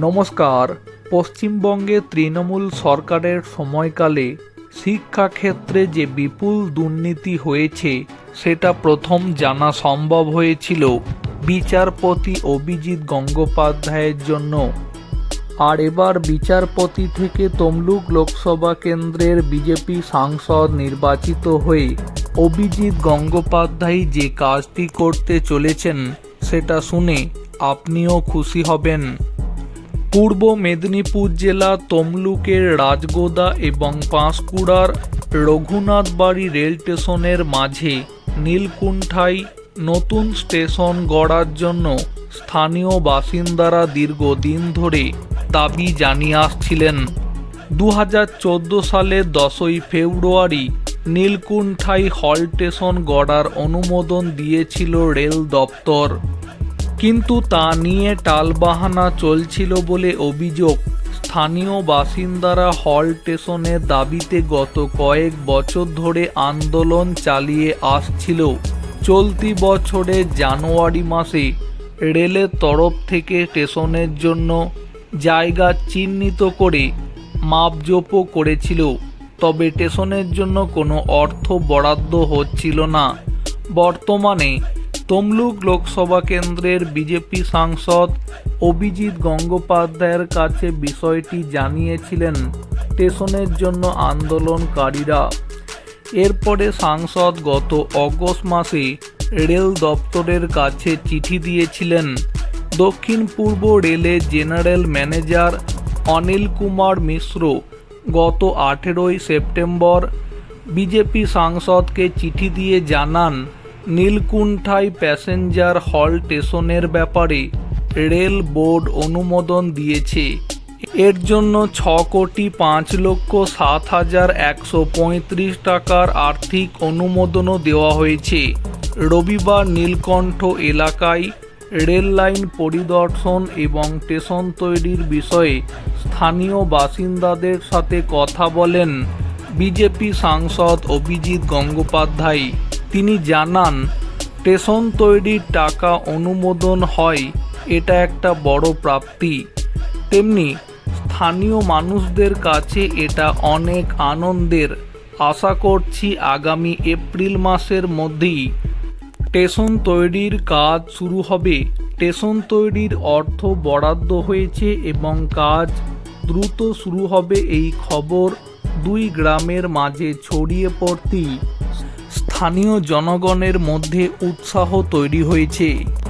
নমস্কার। পশ্চিমবঙ্গে তৃণমূল সরকারের সময়কালে শিক্ষাক্ষেত্রে যে বিপুল দুর্নীতি হয়েছে, সেটা প্রথম জানা সম্ভব হয়েছিল বিচারপতি অভিজিৎ গঙ্গোপাধ্যায়ের জন্য। আর এবার বিচারপতি থেকে তমলুক লোকসভা কেন্দ্রের বিজেপি সাংসদ নির্বাচিত হয়ে অভিজিৎ গঙ্গোপাধ্যায় যে কাজটি করতে চলেছেন, সেটা শুনে আপনিও খুশি হবেন। পূর্ব মেদিনীপুর জেলা তমলুকের রাজগোদা এবং পাঁশকুড়ার রঘুনাথবাড়ি রেল স্টেশনের মাঝে নীলকুণ্ঠায় নতুন স্টেশন গড়ার জন্য স্থানীয় বাসিন্দারা দীর্ঘদিন ধরে দাবি জানিয়ে আসছিলেন। দু হাজার চোদ্দ সালের দশই ফেব্রুয়ারি নীলকুণ্ঠাই হল স্টেশন গড়ার অনুমোদন দিয়েছিল রেল দপ্তর। কিন্তু তা নিয়ে টালবাহানা চলছিল বলে অভিযোগ। স্থানীয় বাসিন্দারা হল স্টেশনের দাবিতে গত কয়েক বছর ধরে আন্দোলন চালিয়ে আসছিল। চলতি বছরের জানুয়ারি মাসে রেলের তরফ থেকে স্টেশনের জন্য জায়গা চিহ্নিত করে মাপজোপও করেছিল। তবে স্টেশনের জন্য কোনো অর্থ বরাদ্দ হচ্ছিল না। বর্তমানে তমলুক লোকসভা কেন্দ্রের বিজেপি সাংসদ অভিজিৎ গঙ্গোপাধ্যায়ের কাছে বিষয়টি জানিয়েছিলেন স্টেশনের জন্য আন্দোলনকারীরা। এরপরে সাংসদ গত অগস্ট মাসে রেল দপ্তরের কাছে চিঠি দিয়েছিলেন। দক্ষিণ পূর্ব রেলের জেনারেল ম্যানেজার অনিল কুমার মিশ্র গত আঠেরোই সেপ্টেম্বর বিজেপি সাংসদকে চিঠি দিয়ে জানান নীলকুণ্ঠাই প্যাসেঞ্জার হল স্টেশনের ব্যাপারে রেল বোর্ড অনুমোদন দিয়েছে। এর জন্য ছ কোটি পাঁচ লক্ষ সাত হাজার একশো পঁয়ত্রিশ টাকার আর্থিক অনুমোদনও দেওয়া হয়েছে। রবিবার নীলকণ্ঠ এলাকায় রেল লাইন পরিদর্শন এবং স্টেশন তৈরির বিষয়ে স্থানীয় বাসিন্দাদের সাথে কথা বলেন বিজেপি সাংসদ অভিজিৎ গঙ্গোপাধ্যায়। তিনি জানান স্টেশন তৈরির টাকা অনুমোদন হয়, এটা একটা বড় প্রাপ্তি। তেমনি স্থানীয় মানুষদের কাছে এটা অনেক আনন্দের। আশা করছি আগামী এপ্রিল মাসের মধ্যেই স্টেশন তৈরির কাজ শুরু হবে। স্টেশন তৈরির অর্থ বরাদ্দ হয়েছে এবং কাজ দ্রুত শুরু হবে এই খবর দুই গ্রামের মাঝে ছড়িয়ে পড়তেই স্থানীয় জনগণের মধ্যে উৎসাহ তৈরি হয়েছে।